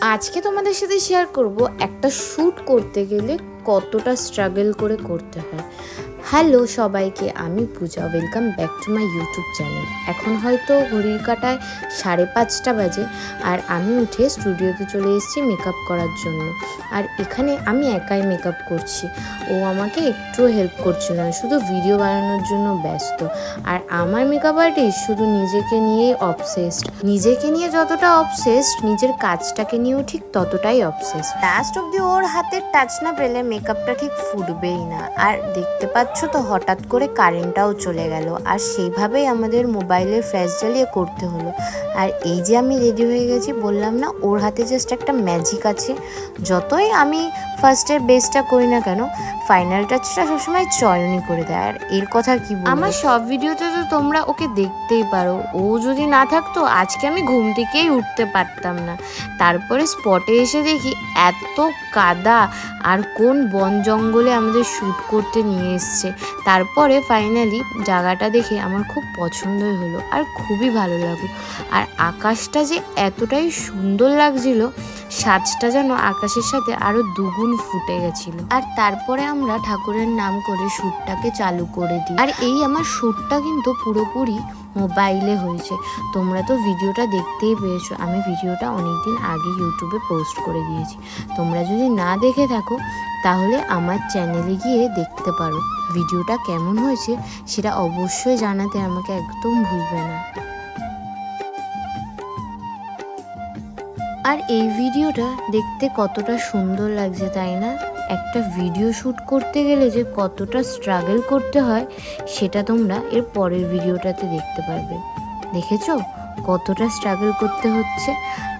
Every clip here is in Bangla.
আজকে তোমাদের সাথে শেয়ার করব একটা শ্যুট করতে গেলে কতটা স্ট্রাগল করে করতে হয়। হ্যালো সবাইকে, আমি Puja. Welcome back to my YouTube channel এখন হয়তো ঘড়ির কাটায় সাড়ে পাঁচটা বাজে আর আমি উঠে স্টুডিওতে চলে এসেছি মেকআপ করার জন্য। আর এখানে আমি একাই মেকআপ করছি। ও আমাকে একটুও হেল্প করছিল না, শুধু ভিডিও বানানোর জন্য ব্যস্ত। আর আমার মেকআপ আর্টিস্ট শুধু নিজেকে নিয়েই অবসেসড নিজেকে নিয়ে যতটা অবসেসড নিজের কাজটাকে নিয়েও ঠিক ততটাই অবসেসড লাস্ট অব্দি ওর হাতের টাচ না পেলে মেকআপটা ঠিক ফুটবেই না। আর দেখতে পাচ্ছ তো? হঠাৎ করে কারেন্টটাও চলে গেল। আর সেইভাবেই আমাদের মোবাইলের ফ্ল্যাশ জ্বালিয়ে করতে হলো। আর এই যে আমি রেডি হয়ে গেছি, বললাম না, ওর হাতে জাস্ট একটা ম্যাজিক আছে। যতই আমি ফার্স্টের বেসটা করি না কেন ফাইনাল টাচটা সবসময় চয়নই করে দেয়। আর এর কথা কি আমার সব ভিডিওতে তো তোমরা ওকে দেখতেই পারো। ও যদি না থাকতো, আজকে আমি ঘুম থেকেই উঠতে পারতাম না। তারপরে স্পটে এসে দেখি, এত কাদা। আর কোন বন জঙ্গলে আমাদের শ্যুট করতে নিয়ে এসছে। তারপরে ফাইনালি জায়গাটা দেখে আমার খুব পছন্দই হলো আর খুবই ভালো লাগল। আর আকাশটা যে এতটাই সুন্দর লাগছিল সাজটা যেন আকাশের সাথে আরও দুগুণ ফুটে গেছিল। আর তারপরে আমরা ঠাকুরের নাম করে শ্যুটটাকে চালু করে দিই। আর এই আমার শ্যুটটা কিন্তু পুরোপুরি মোবাইলে হয়েছে। তোমরা তো ভিডিওটা দেখতেই পেয়েছ। আমি ভিডিওটা অনেকদিন আগে ইউটিউবে পোস্ট করে দিয়েছি। তোমরা যদি না দেখে থাকো, তাহলে আমার চ্যানেলে গিয়ে দেখতে পারো। ভিডিওটা কেমন হয়েছে, সেটা অবশ্যই জানাতে আমাকে একদম ভুলবে না। আর এই ভিডিওটা দেখতে কতটা সুন্দর লাগছে, তাই না? একটা ভিডিও শ্যুট করতে গেলে যে কতটা স্ট্রাগল করতে হয়, সেটা তোমরা এর পরের ভিডিওটাতে দেখতে পারবে। দেখেছ? কতটা স্ট্রাগল করতে হচ্ছে?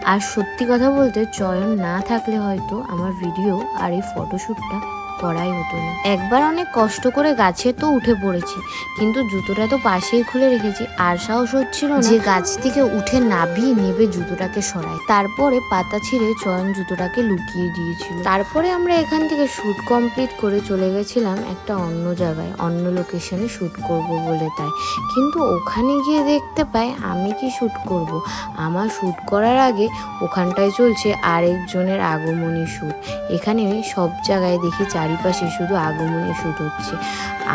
আর সত্যি কথা বলতে, চয়ন না থাকলে হয়তো আমার ভিডিও আর এই ফটোশ্যুটটা করাই হতো না। একবার অনেক কষ্ট করে গাছে তো উঠে পড়েছি কিন্তু জুতোটা তো পাশেই খুলে রেখেছি আর সাহস হচ্ছিল যে গাছ থেকে উঠে নাবিয়ে নেবে জুতোটাকে সরাই তারপরে পাতা ছিঁড়ে চয়ন জুতোটাকে লুকিয়ে দিয়েছিল। তারপরে আমরা এখান থেকে শ্যুট কমপ্লিট করে চলে গেছিলাম একটা অন্য জায়গায় অন্য লোকেশনে শ্যুট করব বলে তাই। কিন্তু ওখানে গিয়ে দেখতে পাই আমি কি শ্যুট করব? আমার শ্যুট করার আগে ওখানটায় চলছে আরেকজনের আগমনী শ্যুট। এখানে সব জায়গায় দেখি চারিপাশে শুধু আগমনী শ্যুট হচ্ছে।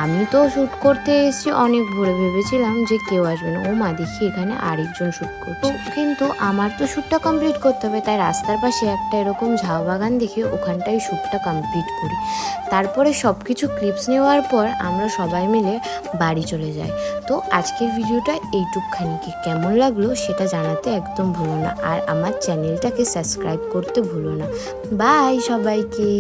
আমি তো শ্যুট করতে এসেছি, অনেক ভোরে ভেবেছিলাম যে কেউ আসবে না। ও মা, দেখি এখানে আরেকজন শ্যুট করছে। কিন্তু আমার তো শ্যুটটা কমপ্লিট করতে হবে, তাই রাস্তার পাশে একটা এরকম ঝাউ বাগান দেখে ওখানটায় শ্যুটটা কমপ্লিট করি। তারপরে সব কিছু ক্লিপস নেওয়ার পর আমরা সবাই মিলে বাড়ি চলে যাই। তো আজকের ভিডিওটা এইটুকখানিকে। কেমন লাগল সেটা জানাতে একদম ভুলো না। আর আমার চ্যানেলটাকে সাবস্ক্রাইব করতে ভুলো না। বাই সবাইকে।